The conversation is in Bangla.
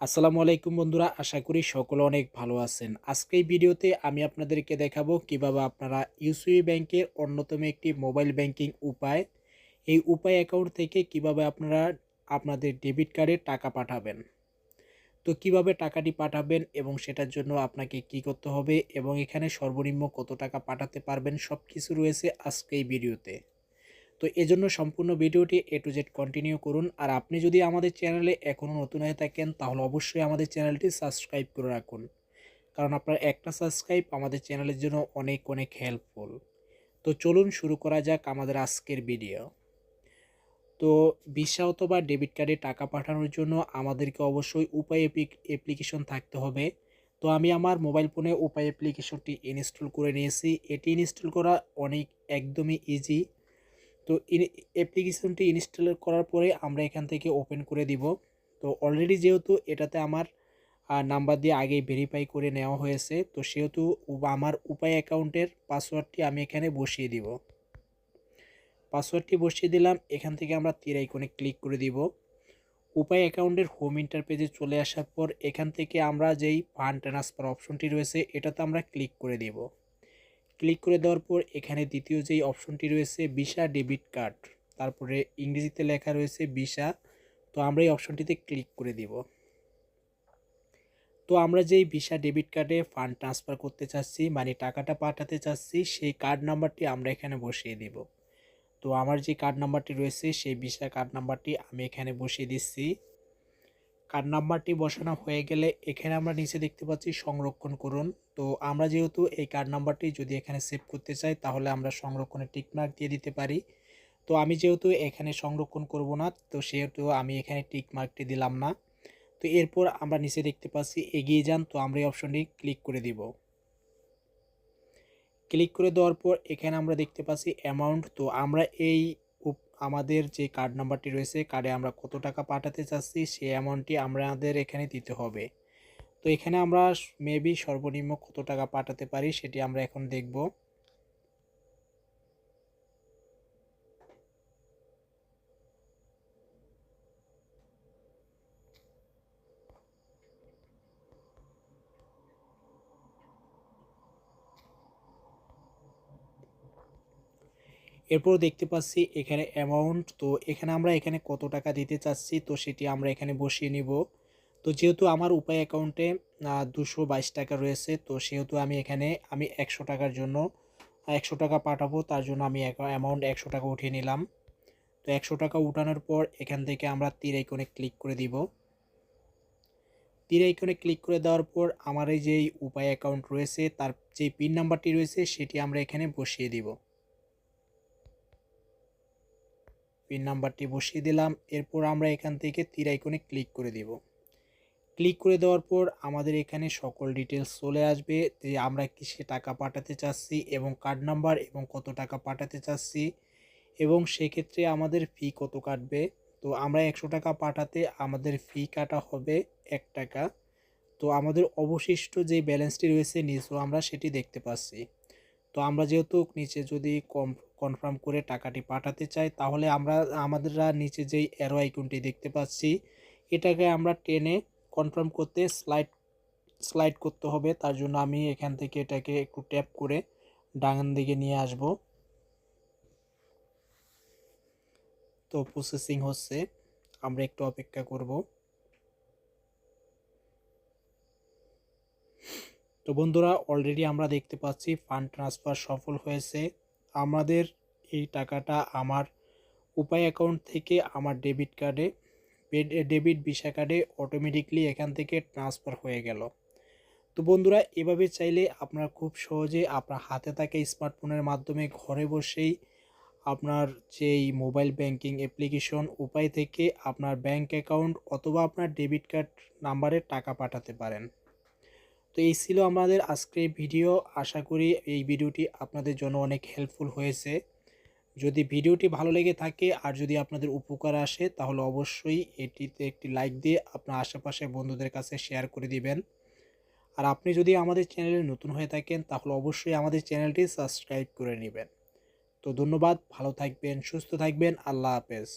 আসসালামু আলাইকুম বন্ধুরা, আশা করি সকলে অনেক ভালো আছেন। আজকে এই ভিডিওতে আমি আপনাদেরকে দেখাবো কীভাবে আপনারা ইউসিবি ব্যাংকের অন্যতম একটি মোবাইল ব্যাংকিং উপায়, এই উপায় অ্যাকাউন্ট থেকে কীভাবে আপনারা আপনাদের ডেবিট কার্ডে টাকা পাঠাবেন। তো কীভাবে টাকাটি পাঠাবেন এবং সেটার জন্য আপনাকে কি করতে হবে এবং এখানে সর্বনিম্ন কত টাকা পাঠাতে পারবেন সব কিছু রয়েছে আজকে এই ভিডিওতে। তো এজন্য সম্পূর্ণ ভিডিওটি এ টু জেড কন্টিনিউ করুন। আর আপনি যদি আমাদের চ্যানেলে এখনও নতুন হয়ে থাকেন, তাহলে অবশ্যই আমাদের চ্যানেলটি সাবস্ক্রাইব করে রাখুন। কারণ আপনার একটা সাবস্ক্রাইব আমাদের চ্যানেলের জন্য অনেক অনেক হেল্পফুল তো চলুন শুরু করা যাক আমাদের আজকের ভিডিও তো ভিসা অথবা ডেবিট কার্ডে টাকা পাঠানোর জন্য আমাদেরকে অবশ্যই উপায় অ্যাপ্লিকেশন থাকতে হবে। তো আমি আমার মোবাইল ফোনে উপায় অ্যাপ্লিকেশনটি ইনস্টল করে নিয়েছি। এটি ইনস্টল করা অনেক, একদমই ইজি তো অ্যাপ্লিকেশনটি ইনস্টল করার পরে আমরা এখান থেকে ওপেন করে দিব। তো অলরেডি যেহেতু এটাতে আমার নাম্বার দিয়ে আগে ভেরিফাই করে নেওয়া হয়েছে, তো সেহেতু আমার উপায় অ্যাকাউন্টের পাসওয়ার্ডটি আমি এখানে বসিয়ে দিব। পাসওয়ার্ডটি বসিয়ে দিলাম, এখান থেকে আমরা তীর আইকনে ক্লিক করে দিব। উপায় অ্যাকাউন্টের হোম ইন্টারপেজে চলে আসার পর এখান থেকে আমরা যেই ফান্ড ট্রান্সফার অপশনটি রয়েছে, এটাতে আমরা ক্লিক করে দিব। ক্লিক করে দেওয়ার পর এখানে দ্বিতীয় যেই অপশনটি রয়েছে, ভিসা ডেবিট কার্ড। তারপরে ইংরেজিতে লেখা রয়েছে ভিসা। তো আমরা এই অপশনটিতে ক্লিক করে দিব। তো আমরা যেই ভিসা ডেবিট কার্ডে ফান্ড ট্রান্সফার করতে চাচ্ছি মানে টাকাটা পাঠাতে চাচ্ছি, সেই কার্ড নাম্বারটি আমরা এখানে বসিয়ে দিব। তো আমার যে কার্ড নাম্বারটি রয়েছে, সেই ভিসা কার্ড নাম্বারটি আমি এখানে বসিয়ে দিচ্ছি। কার্ড নাম্বারটি বসানো হয়ে গেলে এখানে আমরা নিচে দেখতে পাচ্ছি সংরক্ষণ করুন। তো আমরা যেহেতু এই কার্ড নাম্বারটি যদি এখানে সেভ করতে চাই, তাহলে আমরা সংরক্ষণে টিকমার্ক দিয়ে দিতে পারি। তো আমি যেহেতু এখানে সংরক্ষণ করব না, তো সেহেতু আমি এখানে টিকমার্কটি দিলাম না। তো এরপর আমরা নিচে দেখতে পাচ্ছি এগিয়ে যান, তো আমরা এই অপশনটি ক্লিক করে দিব। ক্লিক করে দেওয়ার পর এখানে আমরা দেখতে পাচ্ছি অ্যামাউন্ট তো আমরা এই আমাদের যে কার্ড নাম্বারটি রয়েছে কার্ডে আমরা কত টাকা পাঠাতে চাচ্ছি, সে অ্যামাউন্টটি আমাদের এখানে দিতে হবে। তো এখানে আমরা মেবি সর্বনিম্ন কত টাকা পাঠাতে পারি, সেটি আমরা এখন দেখব। এরপর দেখতে পাচ্ছি এখানে অ্যামাউন্ট তো এখানে আমরা এখানে কত টাকা দিতে চাচ্ছি, তো সেটি আমরা এখানে বসিয়ে নিব। তো যেহেতু আমার উপায় অ্যাকাউন্টে দুশো বাইশ টাকা রয়েছে, তো সেহেতু আমি এখানে, আমি একশো টাকার জন্য একশো টাকা পাঠাবো, তার জন্য আমি অ্যামাউন্ট একশো টাকা উঠিয়ে নিলাম। তো একশো টাকা উঠানোর পর এখান থেকে আমরা তীর আইকনে ক্লিক করে দিব। তীর আইকনে ক্লিক করে দেওয়ার পর আমার এই যেই উপায় অ্যাকাউন্ট রয়েছে, তার যে পিন নাম্বারটি রয়েছে, সেটি আমরা এখানে বসিয়ে দিব। পিন নাম্বারটি বসিয়ে দিলাম। এরপর আমরা এখান থেকে তীর আইকনে ক্লিক করে দিব। ক্লিক করে দেওয়ার পর আমাদের এখানে সকল ডিটেলস চলে আসবে। যে আমরা কিসে টাকা পাঠাতে চাচ্ছি এবং কার্ড নাম্বার এবং কত টাকা পাঠাতে চাচ্ছি এবং সেক্ষেত্রে আমাদের ফি কত কাটবে। তো আমরা একশো টাকা পাঠাতে আমাদের ফি কাটা হবে এক টাকা। তো আমাদের অবশিষ্ট যে ব্যালেন্সটি রয়েছে নিচেও আমরা সেটি দেখতে পাচ্ছি। তো আমরা যেহেতু নিচে যদি কনফার্ম করে টাকাটি পাঠাতে চাই, তাহলে আমরা, আমাদের নিচে যেই অ্যারো আইকনটি দেখতে পাচ্ছি, এটাকে আমরা টেনে কনফার্ম করতে স্লাইড স্লাইড করতে হবে। তার জন্য আমি এখান থেকে এটাকে একটু ট্যাপ করে ডাঙান দিকে নিয়ে আসব। তো প্রসেসিং হচ্ছে। আমরা একটু অপেক্ষা করব। তো বন্ধুরা অলরেডি আমরা দেখতে পাচ্ছি ফান্ড ট্রান্সফার সফল হয়েছে। আমাদের এই টাকাটা আমার উপায় অ্যাকাউন্ট থেকে আমার ডেবিট কার্ডে ডেবিট ভিসা কার্ডে অটোমেটিকলি এখান থেকে ট্রান্সফার হয়ে গেল। তো বন্ধুরা, এভাবে চাইলে আপনারা খুব সহজে আপনার হাতে থাকা স্মার্টফোনের মাধ্যমে ঘরে বসেই আপনার যেই মোবাইল ব্যাংকিং অ্যাপ্লিকেশন উপায় থেকে আপনার ব্যাংক অ্যাকাউন্ট অথবা আপনার ডেবিট কার্ড নাম্বারে টাকা পাঠাতে পারেন। তো এই ছিল আমাদের আজকের ভিডিও। আশা করি এই ভিডিওটি আপনাদের জন্য অনেক হেল্পফুল হয়েছে। যদি ভিডিওটি ভালো লেগে থাকে আর যদি আপনাদের উপকার আসে, তাহলে অবশ্যই এটিতে একটি লাইক দিয়ে আপনার আশেপাশে বন্ধুদের কাছে শেয়ার করে দিবেন। আর আপনি যদি আমাদের চ্যানেলে নতুন হয়ে থাকেন, তাহলে অবশ্যই আমাদের চ্যানেলটি সাবস্ক্রাইব করে নেবেন। তো ধন্যবাদ, ভালো থাকবেন, সুস্থ থাকবেন, আল্লাহ হাফেজ।